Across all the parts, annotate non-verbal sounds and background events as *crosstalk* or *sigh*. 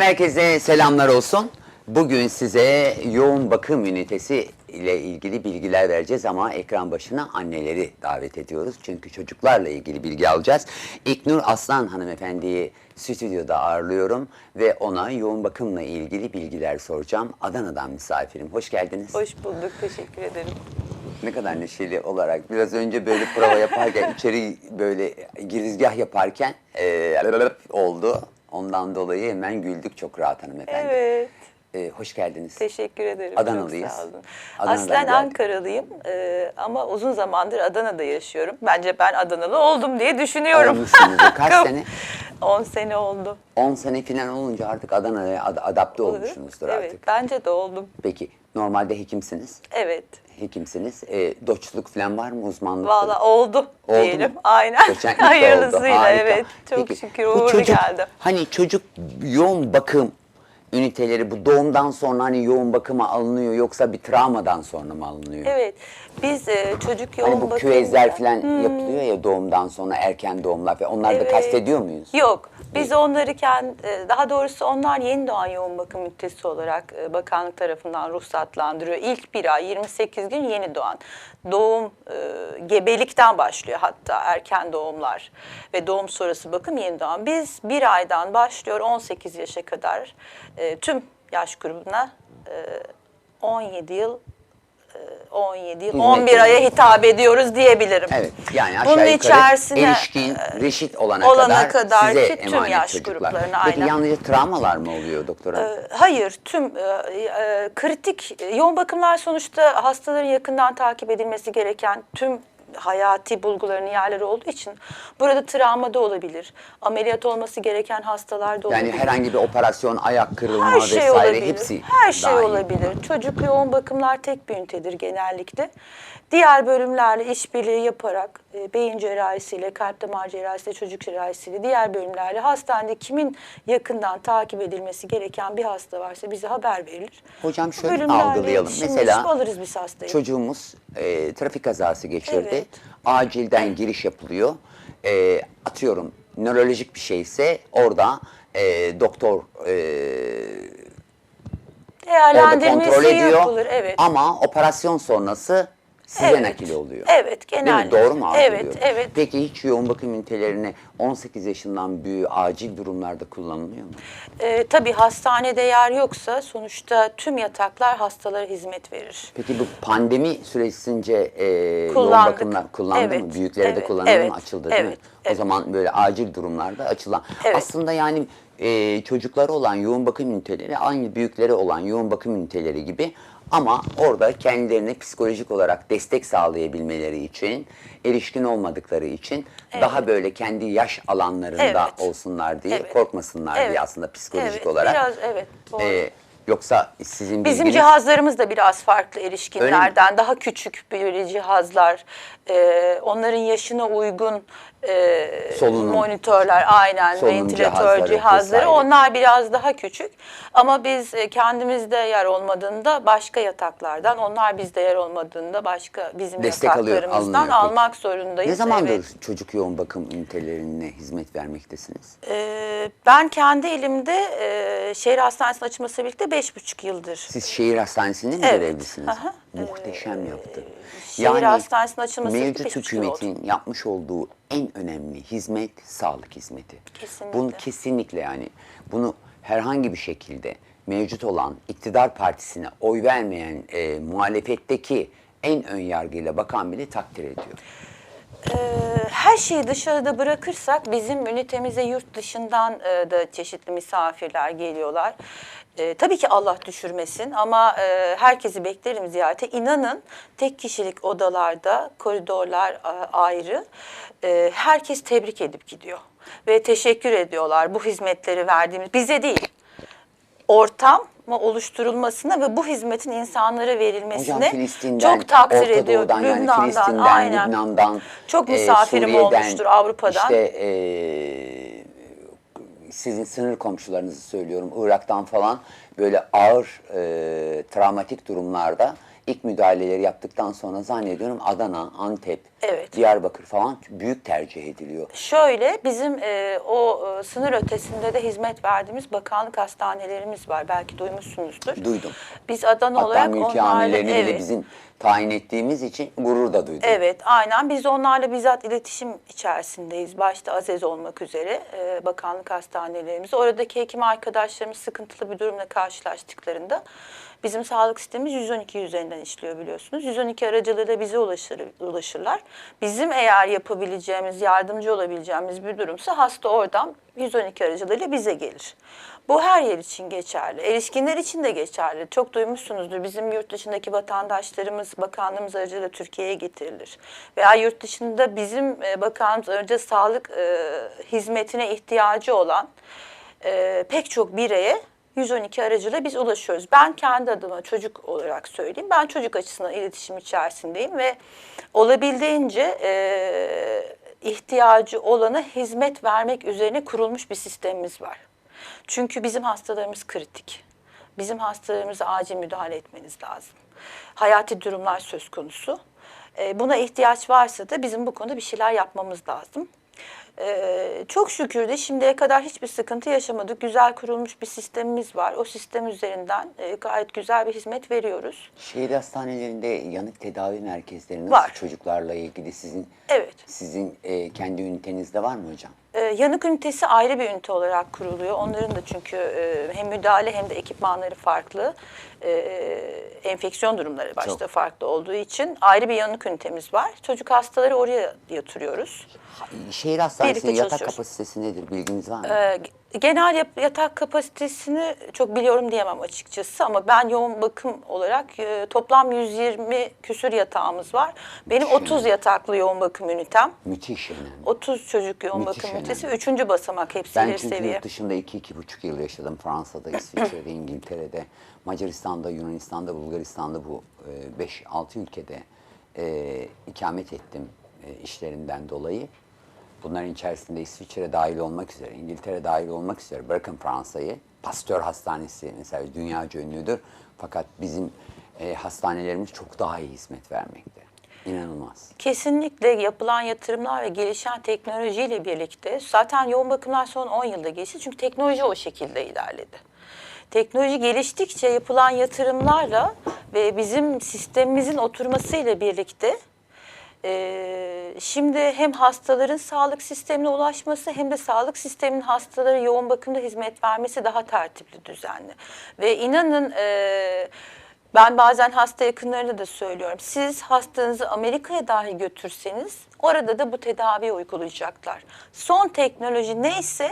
Efendim herkese selamlar olsun. Bugün size yoğun bakım ünitesi ile ilgili bilgiler vereceğiz ama ekran başına anneleri davet ediyoruz. Çünkü çocuklarla ilgili bilgi alacağız. İknur Aslan hanımefendiyi stüdyoda ağırlıyorum ve ona yoğun bakımla ilgili bilgiler soracağım. Adana'dan misafirim. Hoş geldiniz. Hoş bulduk, teşekkür ederim. Ne kadar neşeli olarak biraz önce böyle prova yaparken içeri böyle girizgah yaparken eee, oldu. Ondan dolayı hemen güldük çok rahat hanımefendi. Evet, Ee, hoş geldiniz. teşekkür ederim. Adanalıyız. Çok sağ olun. Adana'dan Aslen. Ankaralıyım ee, ama uzun zamandır Adana'da yaşıyorum. Bence ben Adanalı oldum diye düşünüyorum. Olmuşsunuzdur. *laughs* Kaç sene? 10 sene oldu. 10 sene falan olunca artık Adana'ya ad- adapte olmuşsunuzdur evet, artık. bence de oldum. Peki normalde hekimsiniz. Evet. Hekimsiniz. Ee, doçluk falan var mı uzmanlık? Valla oldu, Oldu diyelim. mu? Aynen. Doçentlik *laughs* oldu. Hayırlısıyla Harika. evet. Çok Peki, şükür uğurlu çocuk, geldi. Hani çocuk yoğun bakım üniteleri bu doğumdan sonra hani yoğun bakıma alınıyor yoksa bir travmadan sonra mı alınıyor? Evet. Biz e, çocuk yoğun Hani bu bakımda- küvezler falan yapılıyor ya doğumdan sonra erken doğumlar falan. Onları da Evet. kastediyor muyuz? Yok. Biz onları kend, e, daha doğrusu onlar yeni doğan yoğun bakım ünitesi olarak e, bakanlık tarafından ruhsatlandırıyor. İlk bir ay 28 gün yeni doğan. Doğum e, gebelikten başlıyor hatta erken doğumlar ve doğum sonrası bakım yeni doğan. Biz bir aydan başlıyor 18 yaşa kadar e, tüm yaş grubuna e, 17 yıl 17 yıl, Hizmet 11 veriyor. aya hitap ediyoruz diyebilirim. Evet yani aşağı Bunun yukarı içerisine erişkin, reşit olana, olana kadar, kadar size ki tüm emanet yaş çocuklar. gruplarına, Peki aynen. yalnızca travmalar mı oluyor doktora? Ee, Hayır, tüm e, e, kritik e, yoğun bakımlar sonuçta hastaların yakından takip edilmesi gereken tüm hayati bulguların yerleri olduğu için burada travma da olabilir. Ameliyat olması gereken hastalar da olabilir. yani herhangi bir operasyon, ayak kırılma her şey vesaire olabilir. hepsi Her şey olabilir. Çocuk yoğun bakımlar tek bir ünitedir genellikle. Diğer bölümlerle işbirliği yaparak e, beyin cerrahisiyle, kalp damar cerrahisiyle, çocuk cerrahisiyle, diğer bölümlerle hastanede kimin yakından takip edilmesi gereken bir hasta varsa bize haber verilir. Hocam şöyle bölümlerle algılayalım. iletişim Mesela alırız biz hastayı. çocuğumuz e, trafik kazası geçirdi. Evet. Acilden giriş yapılıyor. E, atıyorum nörolojik bir şeyse orada e, doktor e, orada Değerlendirmesi kontrol ediyor. yapılır. Evet. Ama operasyon sonrası size Evet. nakil oluyor. Evet, genellikle. Doğru mu algılıyorum? Evet, evet. Peki hiç yoğun bakım ünitelerine 18 yaşından büyüğü acil durumlarda kullanılıyor mu? Ee, tabii hastanede yer yoksa sonuçta tüm yataklar hastalara hizmet verir. Peki bu pandemi süresince e, yoğun bakımlar kullandı mı? Evet, Büyüklere de evet, kullanıldı evet, mı? Açıldı değil mi? evet, O evet. zaman böyle acil durumlarda açılan. Evet. Aslında yani e, çocukları olan yoğun bakım üniteleri aynı büyükleri olan yoğun bakım üniteleri gibi ama orada kendilerine psikolojik olarak destek sağlayabilmeleri için, erişkin olmadıkları için daha böyle kendi yaş alanlarında Evet. olsunlar diye, Evet. korkmasınlar diye Evet. aslında psikolojik Evet, olarak. Biraz evet. Doğru. E, yoksa sizin Bizim bilginiz- cihazlarımız da biraz farklı erişkinlerden. Daha küçük böyle cihazlar. Ee, onların yaşına uygun e, Solunum. monitörler, aynen Solunum ventilatör cihazları cihazları. vesaire. Onlar biraz daha küçük. Ama biz e, kendimizde yer olmadığında başka yataklardan, onlar bizde yer olmadığında başka bizim Destek alıyor- yataklarımızdan alınıyor peki. almak zorundayız. Ne zamandır Evet. çocuk yoğun bakım ünitelerine hizmet vermektesiniz? Ee, ben kendi elimde e, şehir hastanesinin açılmasıyla birlikte beş buçuk yıldır Siz şehir hastanesinde mi Evet, görevlisiniz? aha. Muhteşem yaptı. şehir hastanesinin açılmasıyla birlikte mevcut yıl oldu. hükümetin yapmış olduğu en önemli hizmet sağlık hizmeti. Kesinlikle. Bunu kesinlikle yani bunu herhangi bir şekilde mevcut olan iktidar partisine oy vermeyen e, muhalefetteki en ön yargıyla bakan bile takdir ediyor. Ee, her şeyi dışarıda bırakırsak bizim ünitemize yurt dışından e, da çeşitli misafirler geliyorlar. Ee, tabii ki Allah düşürmesin ama e, herkesi beklerim ziyarete. İnanın tek kişilik odalarda koridorlar e, ayrı. E, herkes tebrik edip gidiyor ve teşekkür ediyorlar bu hizmetleri verdiğimiz bize değil ortam oluşturulmasına ve bu hizmetin insanlara Filistin'den, çok takdir Orta ediyor. Doğu'dan yani Lübnan'dan, Filistin'den, aynen. Lübnan'dan, Çok e, misafirim Suriye'den, olmuştur Avrupa'dan. İşte e, sizin sınır komşularınızı söylüyorum Irak'tan falan böyle ağır e, travmatik durumlarda ilk müdahaleleri yaptıktan sonra zannediyorum Adana, Antep, Evet. Diyarbakır falan büyük tercih ediliyor. Şöyle bizim e, o e, sınır ötesinde de hizmet verdiğimiz bakanlık hastanelerimiz var. Belki duymuşsunuzdur. Duydum. Biz Adana Hatta olarak mülki onlarla amirlerini bile evet, bizim tayin ettiğimiz için gurur da duydum. Evet, aynen. Biz onlarla bizzat iletişim içerisindeyiz. Başta Aziz olmak üzere e, bakanlık hastanelerimiz. Oradaki hekim arkadaşlarımız sıkıntılı bir durumla karşılaştıklarında bizim sağlık sistemimiz 112 üzerinden işliyor biliyorsunuz. 112 aracılığıyla bize ulaşır, ulaşırlar. Bizim eğer yapabileceğimiz, yardımcı olabileceğimiz bir durumsa hasta oradan 112 aracılığıyla bize gelir. Bu her yer için geçerli. Erişkinler için de geçerli. Çok duymuşsunuzdur. Bizim yurt dışındaki vatandaşlarımız bakanlığımız aracılığıyla Türkiye'ye getirilir. Veya yurt dışında bizim e, bakanlığımız aracılığıyla sağlık e, hizmetine ihtiyacı olan e, pek çok bireye 112 aracılığıyla biz ulaşıyoruz. Ben kendi adıma çocuk olarak söyleyeyim. Ben çocuk açısından iletişim içerisindeyim ve olabildiğince e, ihtiyacı olana hizmet vermek üzerine kurulmuş bir sistemimiz var. Çünkü bizim hastalarımız kritik. Bizim hastalarımıza acil müdahale etmeniz lazım. Hayati durumlar söz konusu. E, buna ihtiyaç varsa da bizim bu konuda bir şeyler yapmamız lazım. Ee, çok şükür de şimdiye kadar hiçbir sıkıntı yaşamadık. Güzel kurulmuş bir sistemimiz var. O sistem üzerinden e, gayet güzel bir hizmet veriyoruz. Şehir hastanelerinde yanık tedavi merkezleri nasıl Var. çocuklarla ilgili sizin Evet. sizin e, kendi ünitenizde var mı hocam? Ee, yanık ünitesi ayrı bir ünite olarak kuruluyor. Onların da çünkü e, hem müdahale hem de ekipmanları farklı. Ee, enfeksiyon durumları başta Çok. farklı olduğu için ayrı bir yanık ünitemiz var. Çocuk hastaları oraya yatırıyoruz. Şehir hastanesinin Birlikte yatak çalışıyoruz. kapasitesi nedir bilginiz var mı? Ee, genel yap- yatak kapasitesini çok biliyorum diyemem açıkçası ama ben yoğun bakım olarak e, toplam 120 küsür yatağımız var. Benim Müthiş 30 yataklı yoğun bakım ünitem. Müthiş yani. 30 çocuk yoğun Müthiş bakım ünitesi. Üçüncü basamak hepsi Ben ileri çünkü seviye. yurt dışında iki, iki buçuk yıl yaşadım. Fransa'da, İsviçre'de, *clears throat* İngiltere'de, Macaristan'da, Yunanistan'da, Bulgaristan'da bu 5-6 ülkede e, ikamet ettim e, işlerinden dolayı. Bunların içerisinde İsviçre dahil olmak üzere, İngiltere dahil olmak üzere bırakın Fransa'yı. Pastör Hastanesi mesela dünyaca ünlüdür. Fakat bizim e, hastanelerimiz çok daha iyi hizmet vermekte. İnanılmaz. Kesinlikle yapılan yatırımlar ve gelişen teknolojiyle birlikte zaten yoğun bakımlar son 10 yılda geçti. Çünkü teknoloji o şekilde ilerledi. Teknoloji geliştikçe yapılan yatırımlarla ve bizim sistemimizin oturmasıyla birlikte e, şimdi hem hastaların sağlık sistemine ulaşması hem de sağlık sisteminin hastalara yoğun bakımda hizmet vermesi daha tertipli, düzenli. Ve inanın e, ben bazen hasta yakınlarına da söylüyorum. Siz hastanızı Amerika'ya dahi götürseniz orada da bu tedaviyi uygulayacaklar. Son teknoloji neyse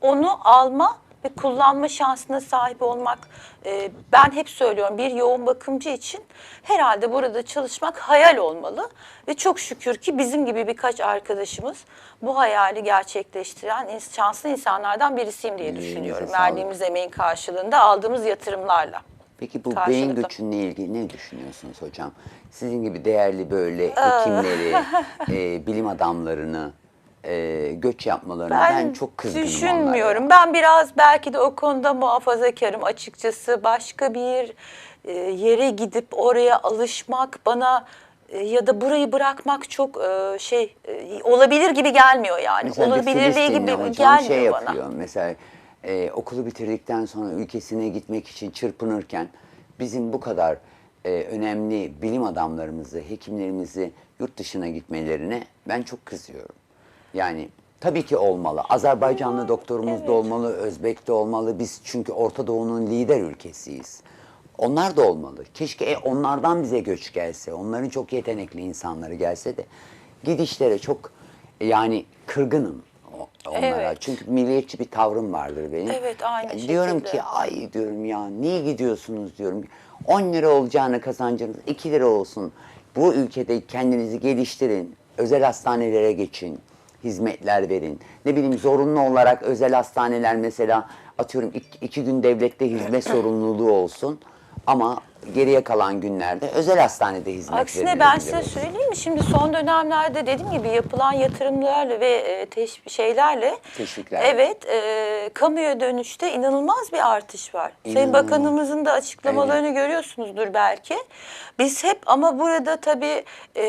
onu alma ve kullanma şansına sahip olmak e, ben hep söylüyorum bir yoğun bakımcı için herhalde burada çalışmak hayal olmalı ve çok şükür ki bizim gibi birkaç arkadaşımız bu hayali gerçekleştiren şanslı insanlardan birisiyim diye düşünüyorum. Verdiğimiz emeğin karşılığında aldığımız yatırımlarla. Peki bu Karşılıklı. beyin göçünle ilgili ne düşünüyorsunuz hocam? Sizin gibi değerli böyle hekimleri, *laughs* e, bilim adamlarını e, göç yapmalarına ben, çok kızgınım düşünmüyorum. onlara. Ben biraz belki de o konuda muhafazakarım açıkçası. Başka bir e, yere gidip oraya alışmak bana e, ya da burayı bırakmak çok e, şey e, olabilir gibi gelmiyor yani. Mesela Olabilirliği gibi hocam gelmiyor şey bana. yapıyor. Mesela e, okulu bitirdikten sonra ülkesine gitmek için çırpınırken bizim bu kadar e, önemli bilim adamlarımızı, hekimlerimizi yurt dışına gitmelerine ben çok kızıyorum. Yani tabii ki olmalı. Azerbaycanlı doktorumuz da olmalı, Özbek de olmalı. Biz çünkü Orta Doğu'nun lider ülkesiyiz. Onlar da olmalı. Keşke e, onlardan bize göç gelse. Onların çok yetenekli insanları gelse de gidişlere çok yani kırgınım onlara. Evet. Çünkü milliyetçi bir tavrım vardır benim. Evet, aynı Ya Diyorum şekilde. ki ay diyorum ya niye gidiyorsunuz diyorum. 10 lira olacağını kazancınız 2 lira olsun. Bu ülkede kendinizi geliştirin. Özel hastanelere geçin. Hizmetler verin. Ne bileyim zorunlu olarak özel hastaneler mesela atıyorum iki, iki gün devlette hizmet *clears throat* sorumluluğu olsun. Ama geriye kalan günlerde özel hastanede hizmet Aksine ben size söyleyeyim mi? Şimdi son dönemlerde dediğim gibi yapılan yatırımlarla ve e, teş- şeylerle Teşviklerle. Evet, e, kamuya dönüşte inanılmaz bir artış var. Sayın İnanılmaz. Bakanımızın da açıklamalarını görüyorsunuzdur belki. Biz hep ama burada tabii e,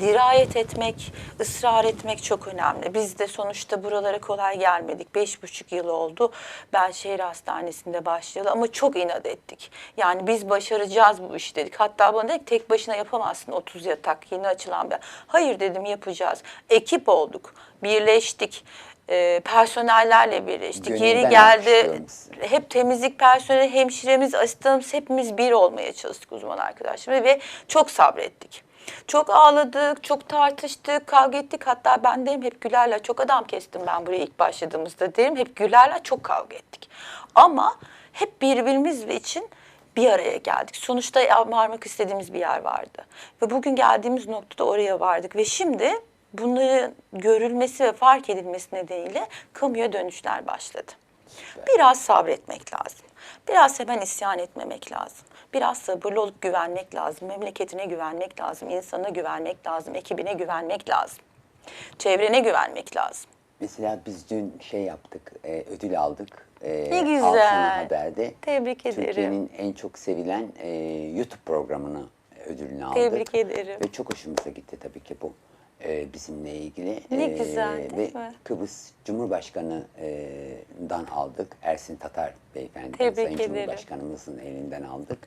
dirayet etmek, ısrar etmek çok önemli. Biz de sonuçta buralara kolay gelmedik. Beş buçuk yıl oldu. Ben şehir hastanesinde başlayalı ama çok inat ettik. Yani biz başaracağız bu işi dedik. Hatta bana dedik tek başına yapamazsın 30 yatak yeni açılan bir. Hayır dedim yapacağız. Ekip olduk, birleştik. E, personellerle birleştik. Gönülden Yeri geldi. Hep temizlik personeli, hemşiremiz, asistanımız hepimiz bir olmaya çalıştık uzman arkadaşlarımla ve çok sabrettik. Çok ağladık, çok tartıştık, kavga ettik. Hatta ben derim hep Güler'le çok adam kestim ben buraya ilk başladığımızda derim. Hep Güler'le çok kavga ettik. Ama hep birbirimiz için bir araya geldik. Sonuçta varmak istediğimiz bir yer vardı. Ve bugün geldiğimiz noktada oraya vardık. Ve şimdi bunların görülmesi ve fark edilmesi nedeniyle kamuya dönüşler başladı. Biraz sabretmek lazım. Biraz hemen isyan etmemek lazım. Biraz sabırlı olup güvenmek lazım. Memleketine güvenmek lazım. insana güvenmek lazım. Ekibine güvenmek lazım. Çevrene güvenmek lazım. Mesela biz dün şey yaptık, e, ödül aldık. E, Ne güzel. Altın Haber'de. Tebrik ederim. Türkiye'nin en çok sevilen e, YouTube programını ödülünü aldık. Tebrik ederim. Ve çok hoşumuza gitti tabii ki bu e, bizimle ilgili. Ne E, güzel, Ve değil mi? Kıbrıs Cumhurbaşkanı'dan aldık. Ersin Tatar Beyefendi, Tebrik Sayın ederim. Cumhurbaşkanımızın elinden aldık.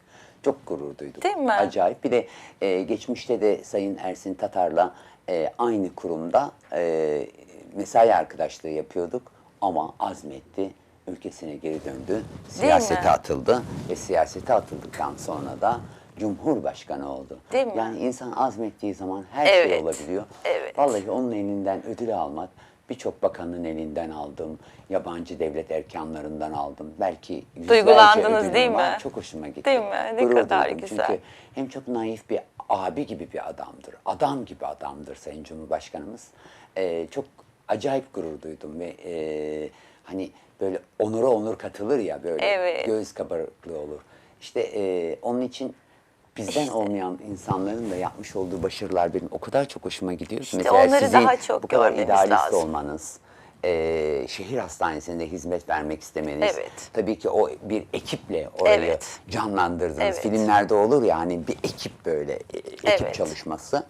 Çok gurur duyduk. Değil mi? Acayip. Bir de e, geçmişte de Sayın Ersin Tatar'la e, aynı kurumda e, mesai arkadaşlığı yapıyorduk. Ama azmetti, ülkesine geri döndü, siyasete atıldı ve siyasete atıldıktan sonra da Cumhurbaşkanı oldu. Değil mi? Yani insan azmettiği zaman her şey Evet, olabiliyor. evet. Vallahi onun elinden ödül almak, birçok bakanın elinden aldım, yabancı devlet erkanlarından aldım. Belki Duygulandınız değil var. mi? Çok hoşuma gitti. Değil mi? Ne Gurur kadar duydum. güzel. Çünkü hem çok naif bir abi gibi bir adamdır. Adam gibi adamdır Sayın Cumhurbaşkanımız. Ee, çok acayip gurur duydum ve e, hani böyle onura onur katılır ya böyle Evet. göz kabarıklığı olur. İşte e, onun için bizden olmayan insanların da yapmış olduğu başarılar benim o kadar çok hoşuma gidiyor ki. İşte Mesela onları sizin daha çok bu kadar görmemiz idealist lazım. olmanız, e, şehir hastanesinde hizmet vermek istemeniz, Evet. tabii ki o bir ekiple orayı Evet. canlandırdınız. Evet. Filmlerde olur ya hani bir ekip böyle e, ekip Evet. çalışması.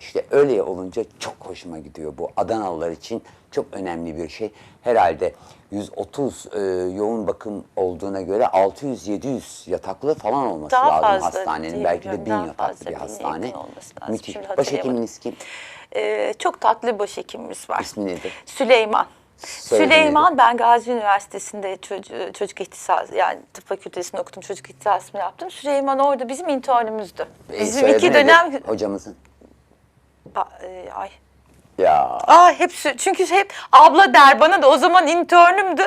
İşte öyle olunca çok hoşuma gidiyor bu Adanalılar için çok önemli bir şey. Herhalde 130 e, yoğun bakım olduğuna göre 600-700 yataklı falan olması Daha lazım fazla hastanenin. Belki de biliyorum, 1000 daha yataklı bir hastane. Müthiş. Başhekiminiz kim? Ee, çok tatlı bir başhekimimiz var. İsmi nedir? Süleyman. Soyadı Süleyman ben Gazi Üniversitesi'nde çocuk, çocuk ihtisas yani tıp fakültesinde okudum çocuk ihtisasımı yaptım. Süleyman orada bizim internümüzdü. E, Bizim soyadı iki dönem Hocamızın. Ba- e, ay Ya Aa hepsi çünkü hep abla der bana da o zaman internümdü.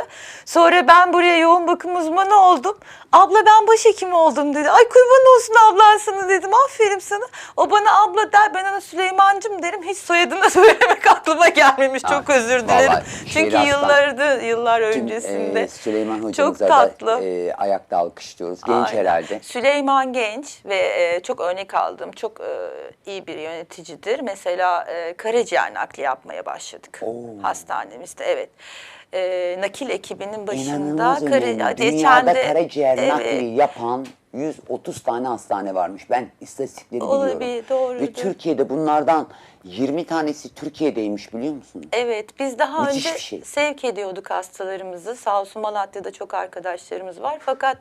Sonra ben buraya yoğun bakım uzmanı oldum. Abla ben başhekim oldum dedi. Ay kurban olsun ablan sana dedim. Aferin sana. O bana abla der ben ona Süleymancım derim. Hiç soyadını *laughs* söylemek aklıma gelmemiş. Çok Ha, özür dilerim. şehir Çünkü yıllardı yıllar Tüm, öncesinde. e, Süleyman hocamıza Çok tatlı. da e, ayakta alkışlıyoruz. Genç Aynen. herhalde. Süleyman Genç ve e, çok örnek aldığım çok e, iyi bir yöneticidir. Mesela e, karaciğer nakli yapmaya başladık Oo. hastanemizde. Evet. E, nakil ekibinin başında İnanılmaz kara- önemli. geçen Dünyada de- karaciğer nakli yapan 130 tane hastane varmış. Ben istatistikleri Olabilir, biliyorum. doğrudur. Ve Türkiye'de bunlardan 20 tanesi Türkiye'deymiş biliyor musunuz? Evet, biz daha Müthiş önce bir şey. sevk ediyorduk hastalarımızı. Sağ olsun Malatya'da çok arkadaşlarımız var. Fakat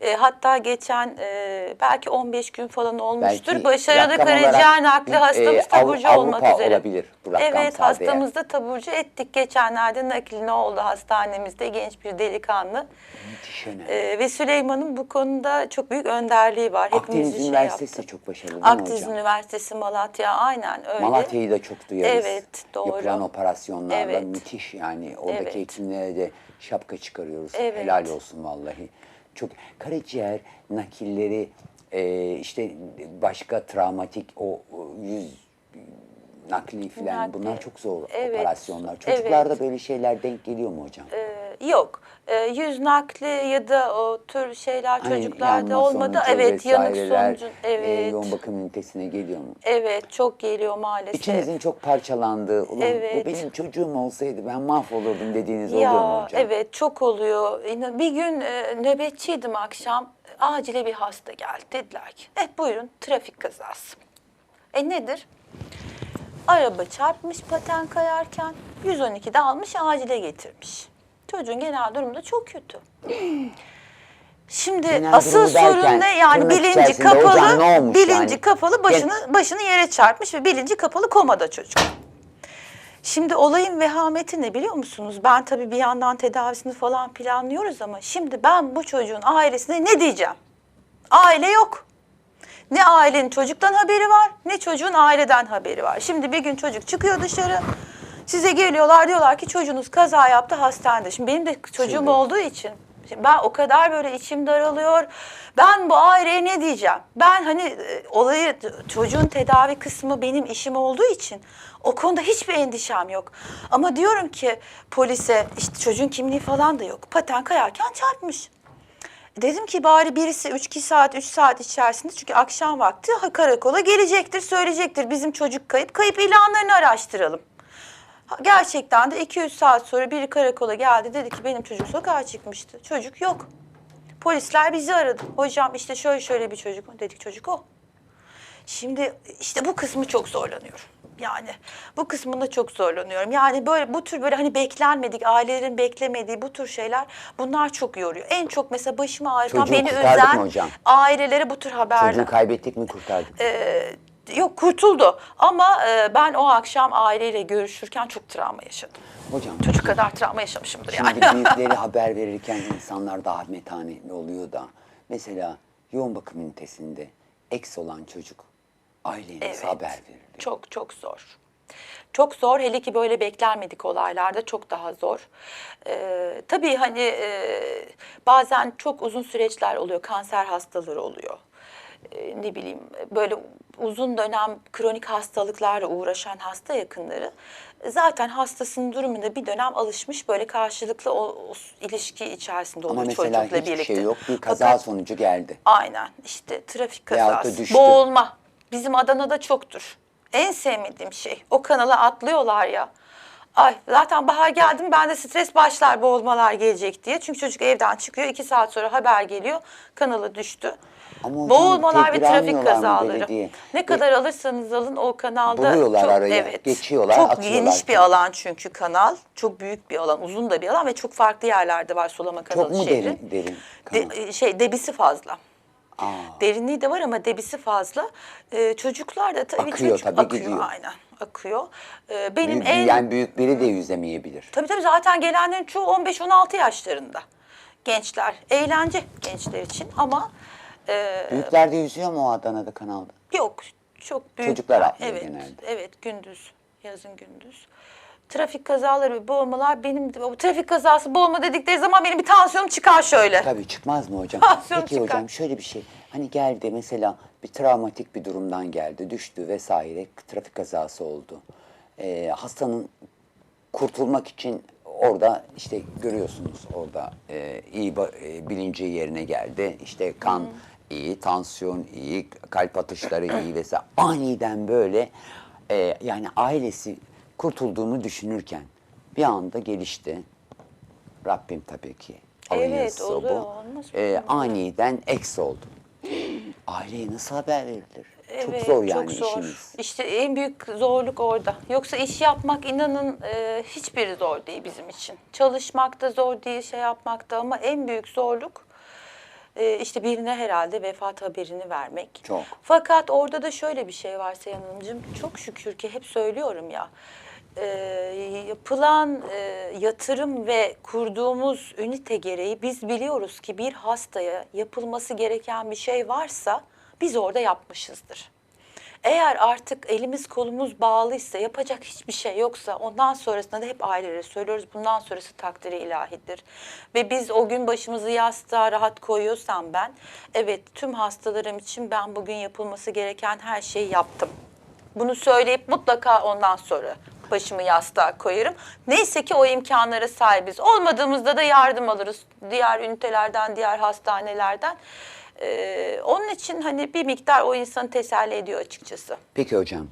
e, hatta geçen e, belki 15 gün falan olmuştur. Belki Başarılı rakam karaciğer olarak, nakli e, hastamız Av- taburcu Avrupa olmak üzere. olabilir bu rakamsal Evet, değer. hastamızı taburcu ettik. Geçenlerde nakline oldu hastanemizde genç bir delikanlı. Müthiş önemli. E, ve Süleyman'ın bu konuda çok büyük önderliği var. Akdeniz Hepimizi şey Üniversitesi yaptı. çok başarılı Akdeniz hocam? Üniversitesi Malatya aynen öyle. Malatya'yı da çok duyarız. Evet, doğru. Yapılan operasyonlarla Evet. müthiş yani. Oradaki Evet. hekimlere de şapka çıkarıyoruz. Evet. Helal olsun vallahi. Çok karaciğer nakilleri e, işte başka travmatik o o yüz nakli falan Nakli. bunlar çok zor Evet, operasyonlar. Çocuklarda evet. böyle şeyler denk geliyor mu hocam? Ee, Yok. E, yüz nakli ya da o tür şeyler Hani çocuklarda olmadı. Evet, yanık sonucu. e, Evet. yoğun bakım ünitesine geliyor mu? Evet, çok geliyor maalesef. İçinizin çok parçalandığı, ulan Evet. bu benim çocuğum olsaydı ben mahvolurdum dediğiniz Ya oluyor mu hocam? evet çok oluyor. Bir gün e, nöbetçiydim akşam. Acile bir hasta geldi. Dediler ki, eh buyurun trafik kazası. E nedir? Araba çarpmış paten kayarken 112'de almış acile getirmiş. Çocuğun genel durumu da çok kötü. Şimdi Genel asıl durumu derken, sorun ne? Yani tırnak bilinci içerisinde kapalı, hocam ne olmuş bilinci yani? kapalı başını başını yere çarpmış ve bilinci kapalı komada çocuk. Şimdi olayın vehameti ne biliyor musunuz? Ben tabii bir yandan tedavisini falan planlıyoruz ama şimdi ben bu çocuğun ailesine ne diyeceğim? Aile yok. Ne ailenin çocuktan haberi var, ne çocuğun aileden haberi var. Şimdi bir gün çocuk çıkıyor dışarı. Size geliyorlar diyorlar ki çocuğunuz kaza yaptı hastanede. Şimdi benim de çocuğum Şimdi- olduğu için şimdi ben o kadar böyle içim daralıyor. Ben bu aileye ne diyeceğim? Ben hani e, olayı çocuğun tedavi kısmı benim işim olduğu için o konuda hiçbir endişem yok. Ama diyorum ki polise işte çocuğun kimliği falan da yok. Paten kayarken çarpmış. Dedim ki bari birisi 3-2 saat, 3 saat içerisinde çünkü akşam vakti karakola gelecektir, söyleyecektir. Bizim çocuk kayıp, kayıp ilanlarını araştıralım. Gerçekten de 2-3 saat sonra biri karakola geldi dedi ki benim çocuk sokağa çıkmıştı. Çocuk yok. Polisler bizi aradı. Hocam işte şöyle şöyle bir çocuk mu? Dedik çocuk o. Şimdi işte bu kısmı çok zorlanıyorum. Yani bu kısmında çok zorlanıyorum. Yani böyle bu tür böyle hani beklenmedik, ailelerin beklemediği bu tür şeyler bunlar çok yoruyor. En çok mesela başımı ağrıtan Çocuğu beni kurtardık mı üzen hocam? ailelere bu tür haberler. Çocuğu kaybettik mi kurtardık? Ee, yok kurtuldu ama e, ben o akşam aileyle görüşürken çok travma yaşadım. hocam Çocuk kadar travma yaşamışımdır Şimdi yani. büyükleri *laughs* haber verirken insanlar daha metanetli oluyor da. Mesela yoğun bakım ünitesinde eks olan çocuk aileye nasıl haber verir? Çok çok zor. Çok zor hele ki böyle beklenmedik olaylarda çok daha zor. Ee, tabii hani e, bazen çok uzun süreçler oluyor, kanser hastaları oluyor. Ee, ne bileyim böyle uzun dönem kronik hastalıklarla uğraşan hasta yakınları zaten hastasının durumuna bir dönem alışmış böyle karşılıklı o, o ilişki içerisinde Ama oluyor mesela çocukla hiçbir birlikte. şey yok. Bir kaza Fakat- sonucu geldi. Aynen işte trafik Veyahut da kazası, düştü. boğulma. Bizim Adana'da çoktur. En sevmediğim şey. O kanala atlıyorlar ya. Ay zaten bahar geldim ben de stres başlar boğulmalar gelecek diye. Çünkü çocuk evden çıkıyor iki saat sonra haber geliyor kanala düştü. Ama hocam Boğulmalar ve trafik almıyorlar mı kazaları. belediye? Ne kadar alırsanız alın o kanalda Buluyorlar çok araya, geçiyorlar, Çok atıyorlar. geniş bir alan çünkü kanal. Çok büyük bir alan, uzun da bir alan ve çok farklı yerlerde var sulama kanalı Çok mu derin, derin kanal? De- şey debisi fazla. Aa, Derinliği de var ama debisi fazla. Ee, çocuklar da tabii Akıyor çocuk tabii, akıyor gidiyor. aynen akıyor. Ee, benim büyük, en yani büyük biri de yüzemeyebilir. tabii tabii zaten gelenlerin çoğu 15-16 yaşlarında gençler. Eğlence gençler için ama e, Büyükler de yüzüyor mu o Adana'da kanalda? yok çok büyük. Çocuklar atlıyor evet, genelde. Evet gündüz yazın gündüz. Trafik kazaları ve boğulmalar benim de- o trafik kazası boğulma dedikleri zaman benim bir tansiyonum çıkar şöyle. Tabii çıkmaz mı hocam? Tansiyon Peki çıkar. hocam şöyle bir şey. Hani geldi mesela bir travmatik bir durumdan geldi, düştü vesaire, trafik kazası oldu. Ee, hastanın kurtulmak için orada işte görüyorsunuz orada e, iyi e, bilinci yerine geldi. İşte kan iyi, tansiyon iyi, kalp atışları iyi vesaire. Aniden böyle e, yani ailesi kurtulduğunu düşünürken bir anda gelişti. Rabbim tabii ki. Evet, o oluyor, bu. olmaz mı? Ee, aniden eks oldu. Aileye nasıl haber verilir? çok Evet, zor yani çok zor. işimiz. İşte en büyük zorluk orada. Yoksa iş yapmak inanın e, hiçbiri zor değil bizim için. Çalışmak da zor değil, şey yapmak da ama en büyük zorluk e, işte birine herhalde vefat haberini vermek. Çok. Fakat orada da şöyle bir şey var Seyhan Hanımcığım. Çok şükür ki hep söylüyorum ya. e, yapılan e, yatırım ve kurduğumuz ünite gereği biz biliyoruz ki bir hastaya yapılması gereken bir şey varsa biz orada yapmışızdır. Eğer artık elimiz kolumuz bağlıysa, yapacak hiçbir şey yoksa ondan sonrasında da hep ailelere söylüyoruz. Bundan sonrası takdiri ilahidir. Ve biz o gün başımızı yastığa rahat koyuyorsam ben, evet tüm hastalarım için ben bugün yapılması gereken her şeyi yaptım. Bunu söyleyip mutlaka ondan sonra başımı yastığa koyarım. Neyse ki o imkanlara sahibiz. Olmadığımızda da yardım alırız. Diğer ünitelerden, diğer hastanelerden. Ee, onun için hani bir miktar o insanı teselli ediyor açıkçası. Peki hocam,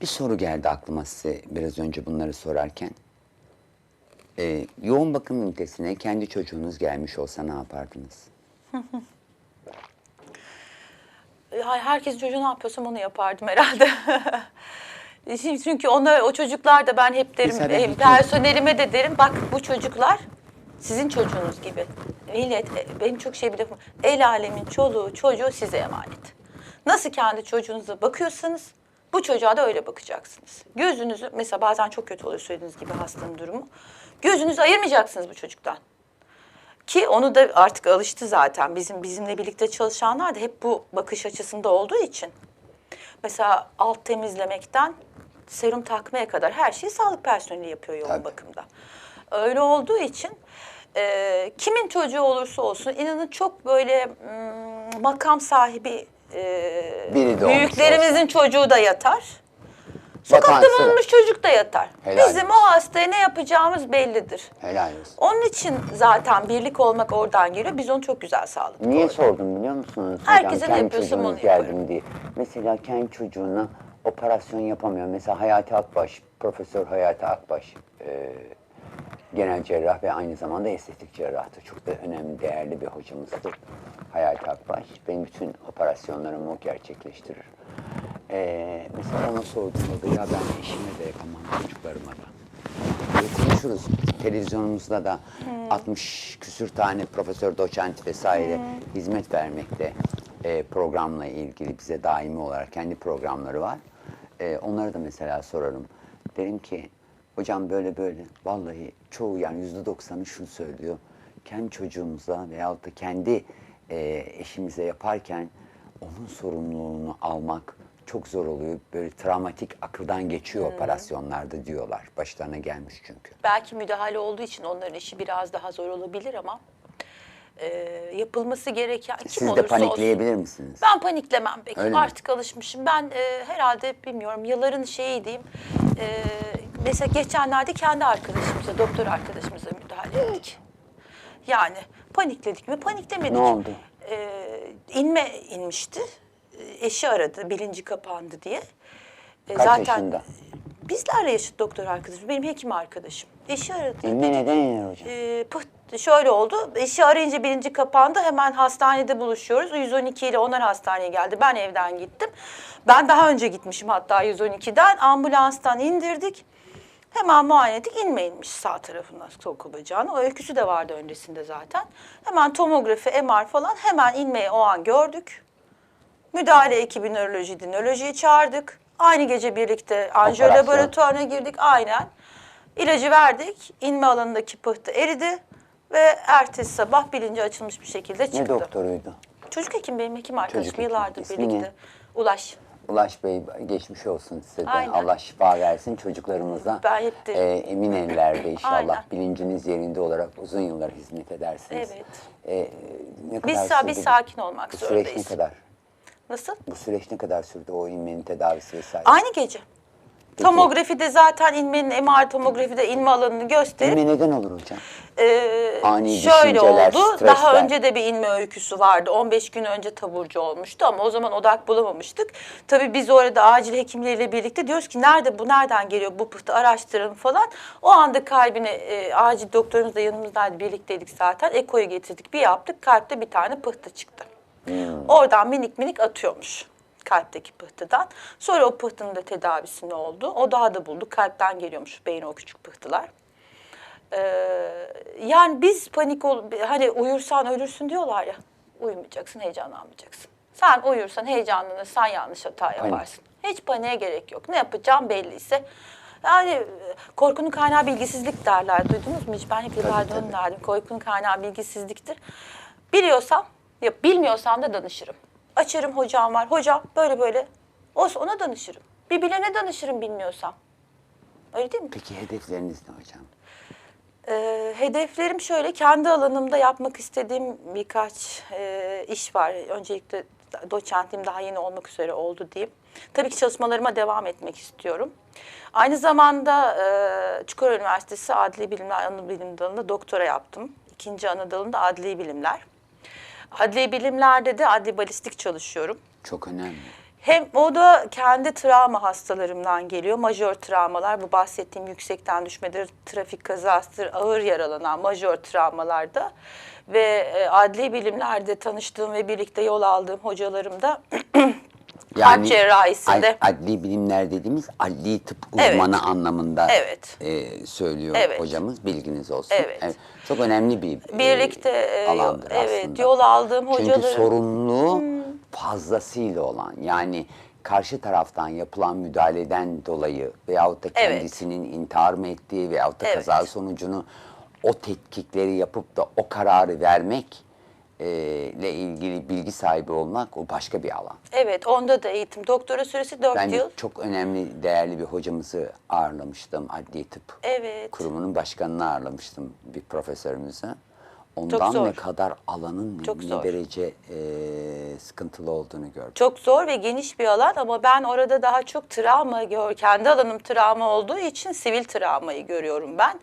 bir soru geldi aklıma size biraz önce bunları sorarken. Ee, yoğun bakım ünitesine kendi çocuğunuz gelmiş olsa ne yapardınız? *laughs* Herkes çocuğu ne yapıyorsam onu yapardım herhalde. *laughs* Şimdi Çünkü onlar, o çocuklar da ben hep derim, Mesela personelime de derim, bak bu çocuklar sizin çocuğunuz gibi. Millet, e, benim çok şey bir lafım, el alemin çoluğu, çocuğu size emanet. Nasıl kendi çocuğunuza bakıyorsanız, bu çocuğa da öyle bakacaksınız. Gözünüzü, mesela bazen çok kötü oluyor söylediğiniz gibi hastanın durumu. Gözünüzü ayırmayacaksınız bu çocuktan. Ki onu da artık alıştı zaten. Bizim bizimle birlikte çalışanlar da hep bu bakış açısında olduğu için. Mesela alt temizlemekten serum takmaya kadar her şeyi sağlık personeli yapıyor yoğun Tabii. bakımda. Öyle olduğu için e, kimin çocuğu olursa olsun inanın çok böyle mm, makam sahibi e, Biri de olmuş büyüklerimizin çocuğu da yatar. Sokakta Vatansı- bulunmuş çocuk da yatar. Helal Bizim olsun. o hastaya ne yapacağımız bellidir. Helal olsun. Onun için zaten birlik olmak oradan geliyor. Biz onu çok güzel sağladık. Niye orada. sordum biliyor musunuz? Herkese Hocam, ne kendi yapıyorsam çocuğunuz onu geldim diye. Mesela kendi çocuğuna operasyon yapamıyor. Mesela Hayati Akbaş, Profesör Hayati Akbaş, e, genel cerrah ve aynı zamanda estetik cerrahtı. Çok da önemli, değerli bir hocamızdır. Hayati Akbaş. Benim bütün operasyonlarımı o gerçekleştirir. E, mesela ona sorduğumda da ya ben eşime de yapamam, çocuklarıma da. Böyle konuşuruz. Televizyonumuzda da 60 küsür tane profesör, doçent vesaire hizmet vermekte e, programla ilgili bize daimi olarak kendi programları var. E, onları da mesela sorarım. Derim ki hocam böyle böyle vallahi çoğu yani yüzde doksanı şunu söylüyor. Kendi çocuğumuza veyahut da kendi e, eşimize yaparken onun sorumluluğunu almak çok zor oluyor. Böyle travmatik akıldan geçiyor operasyonlarda diyorlar. Başlarına gelmiş çünkü. Belki müdahale olduğu için onların işi biraz daha zor olabilir ama e, yapılması gereken kim Siz de olursa olsun. panikleyebilir misiniz? Ben paniklemem peki. Öyle mi? Artık alışmışım. Ben e, herhalde bilmiyorum yılların şeyi diyeyim. E, mesela geçenlerde kendi arkadaşımıza, doktor arkadaşımıza müdahale ettik. Yani panikledik mi? Paniklemedik. Ne oldu? E, inme inmişti. E, Eşi aradı, bilinci kapandı diye. E, Kaç yaşında? Bizlerle yaşıt doktor arkadaşım, benim hekim arkadaşım. Eşi aradı. İnme neden iner hocam? Ee, pıht, şöyle oldu. Eşi arayınca birinci kapandı. Hemen hastanede buluşuyoruz. 112 ile onlar hastaneye geldi. Ben evden gittim. Ben daha önce gitmişim hatta 112'den. Ambulanstan indirdik. Hemen muayene ettik. İnme inmiş sağ tarafından sol bacağına. O öyküsü de vardı öncesinde zaten. Hemen tomografi, MR falan hemen inmeyi o an gördük. Müdahale ekibi nöroloji, nörolojiyi çağırdık. Aynı gece birlikte anjiyo Operasyon. laboratuvarına girdik aynen. İlacı verdik. İnme alanındaki pıhtı eridi. Ve ertesi sabah bilinci açılmış bir şekilde çıktı. Ne doktoruydu? Çocuk hekim benim hekim arkadaşım hekim. yıllardır İsmi birlikte. ne? Ulaş. Ulaş Bey geçmiş olsun size de. Aynen. Allah şifa versin çocuklarımıza. E, emin ellerde inşallah. Aynen. Bilinciniz yerinde olarak uzun yıllar hizmet edersiniz. Evet. E, ne Biz, sa- biz sakin olmak Bu süreç ne kadar? Nasıl? Bu süreç ne kadar sürdü o inmenin tedavisi vesaire? Aynı gece. Tomografide zaten inmenin MR tomografide inme alanını gösterip İnme neden olur hocam? Ee, Ani şöyle düşünceler, oldu. stresler. Daha önce de bir inme öyküsü vardı. 15 gün önce taburcu olmuştu ama o zaman odak bulamamıştık. Tabii biz orada acil hekimleriyle birlikte diyoruz ki nerede bu, nereden geliyor bu pıhtı araştıralım falan. O anda kalbine e, acil doktorumuz da yanımızdaydı birlikteydik zaten. Eko'yu getirdik bir yaptık kalpte bir tane pıhtı çıktı. Oradan minik minik atıyormuş kalpteki pıhtıdan. Sonra o pıhtının da tedavisi ne oldu? O daha da bulduk. Kalpten geliyormuş beyin o küçük pıhtılar. Ee, yani biz panik ol hani uyursan ölürsün diyorlar ya. Uyumayacaksın, heyecanlanmayacaksın. Sen uyursan heyecanlanırsan yanlış hata yaparsın. Hiç paniğe gerek yok. Ne yapacağım belliyse. Yani korkunun kaynağı bilgisizlik derler. Duydunuz mu hiç? Ben hep yıllardır derdim. Korkunun kaynağı bilgisizliktir. Biliyorsam, ya bilmiyorsam da danışırım. Açarım hocam var. Hocam böyle böyle. Olsa ona danışırım. Bir bilene danışırım bilmiyorsam. Öyle değil mi? Peki hedefleriniz ne hocam? Ee, hedeflerim şöyle, kendi alanımda yapmak istediğim birkaç e, iş var. Öncelikle doçentliğim daha yeni olmak üzere oldu diyeyim. Tabii ki çalışmalarıma devam etmek istiyorum. Aynı zamanda e, Çukurova Üniversitesi Adli Bilimler Anabilim Dalı'nda doktora yaptım. İkinci ana dalında adli bilimler. Adli bilimlerde de adli balistik çalışıyorum. Çok önemli. Hem o da kendi travma hastalarımdan geliyor. Majör travmalar, bu bahsettiğim yüksekten düşmedir, trafik kazasıdır, ağır yaralanan majör travmalarda. Ve e, adli bilimlerde tanıştığım ve birlikte yol aldığım hocalarım da *clears throat* Kalp cerrahisinde. ad- adli bilimler dediğimiz adli tıp Evet. uzmanı anlamında Evet. e, söylüyor Evet. hocamız. Bilginiz olsun. Evet. Çok önemli bir Birlikte, e, e, alandır evet, aslında. yol aldığım Çünkü hocalarım- Hmm. sorumluluğu fazlasıyla olan yani karşı taraftan yapılan müdahaleden dolayı veyahut da Evet. kendisinin intihar mı ettiği veyahut da Evet. kaza sonucunu o tetkikleri yapıp da o kararı vermek e, ile ilgili bilgi sahibi olmak o başka bir alan. evet onda da eğitim. Doktora süresi 4 Ben yıl. çok önemli, değerli bir hocamızı ağırlamıştım. Adli Tıp Evet. Kurumunun başkanını ağırlamıştım bir profesörümüzü. Çok Ondan zor. ne kadar alanın Çok ne zor. derece e, sıkıntılı olduğunu gördüm. Çok zor ve geniş bir alan ama ben orada daha çok travma gör. Kendi alanım travma olduğu için sivil travmayı görüyorum ben.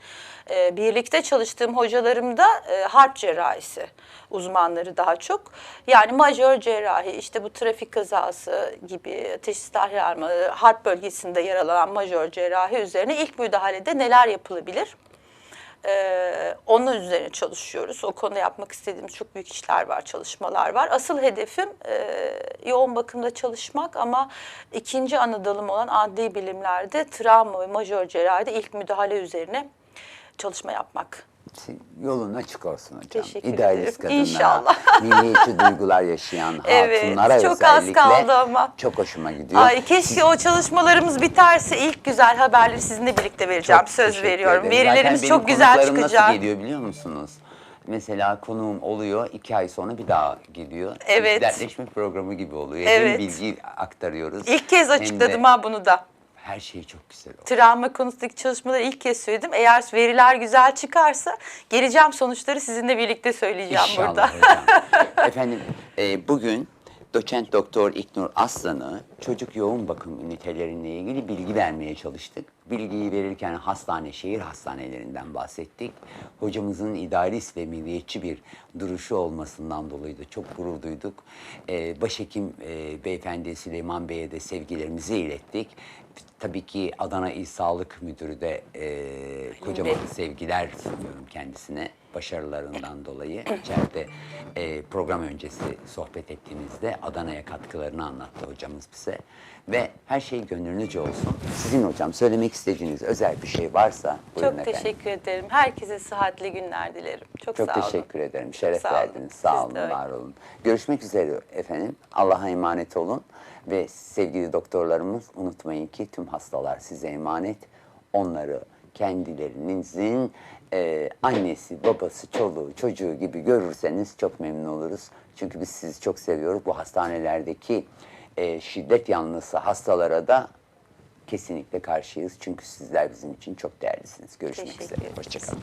Ee, birlikte çalıştığım hocalarım da e, harp cerrahisi uzmanları daha çok. Yani majör cerrahi işte bu trafik kazası gibi ateş silahlı harp bölgesinde yer alan majör cerrahi üzerine ilk müdahalede neler yapılabilir? Ee, onun üzerine çalışıyoruz. O konuda yapmak istediğimiz çok büyük işler var, çalışmalar var. Asıl hedefim e, yoğun bakımda çalışmak ama ikinci ana dalım olan adli bilimlerde travma ve majör cerrahide ilk müdahale üzerine çalışma yapmak. Yolun açık olsun hocam. Teşekkür İdealist ederim. kadınlara, İnşallah. *laughs* milliyetçi duygular yaşayan *laughs* Evet, hatunlara çok az özellikle kaldı ama. çok hoşuma gidiyor. Ay keşke o çalışmalarımız biterse ilk güzel haberleri sizinle birlikte vereceğim. Çok Söz teşekkür veriyorum. ederim. Verilerimiz Zaten benim çok güzel konuklarım çıkacak. nasıl geliyor biliyor musunuz? Mesela konuğum oluyor, iki ay sonra bir daha geliyor. Evet. Dertleşme programı gibi oluyor. Evet. Hem bilgi aktarıyoruz. İlk kez hem de açıkladım ha bunu da. Her şey çok güzel oldu. travma konusundaki çalışmaları ilk kez söyledim. Eğer veriler güzel çıkarsa geleceğim sonuçları sizinle birlikte söyleyeceğim İnşallah burada. hocam. *laughs* Efendim e, bugün doçent doktor İknur Aslan'ı çocuk yoğun bakım üniteleriyle ilgili bilgi vermeye çalıştık. Bilgiyi verirken hastane, şehir hastanelerinden bahsettik. Hocamızın idealist ve milliyetçi bir duruşu olmasından dolayı da çok gurur duyduk. E, başhekim e, beyefendi Süleyman Bey'e de sevgilerimizi ilettik. Tabii ki Adana İl Sağlık Müdürü de e, kocaman sevgiler sunuyorum kendisine başarılarından dolayı. *clears throat* İçeride e, program öncesi sohbet ettiğimizde Adana'ya katkılarını anlattı hocamız bize. Ve her şey gönlünüzce olsun. Sizin hocam söylemek istediğiniz özel bir şey varsa buyurun Çok efendim. teşekkür ederim. Herkese sıhhatli günler dilerim. Çok, Çok sağ olun. teşekkür ederim. Şeref sağ olun. verdiniz. Sağ Siz olun, öyle. var olun. Görüşmek üzere efendim. Allah'a emanet olun. Ve sevgili doktorlarımız unutmayın ki tüm hastalar size emanet. Onları kendilerinizin e, annesi, babası, çoluğu, çocuğu gibi görürseniz çok memnun oluruz. Çünkü biz sizi çok seviyoruz. Bu hastanelerdeki e, şiddet yanlısı hastalara da kesinlikle karşıyız. Çünkü sizler bizim için çok değerlisiniz. Görüşmek Teşekkür üzere. Hoşçakalın.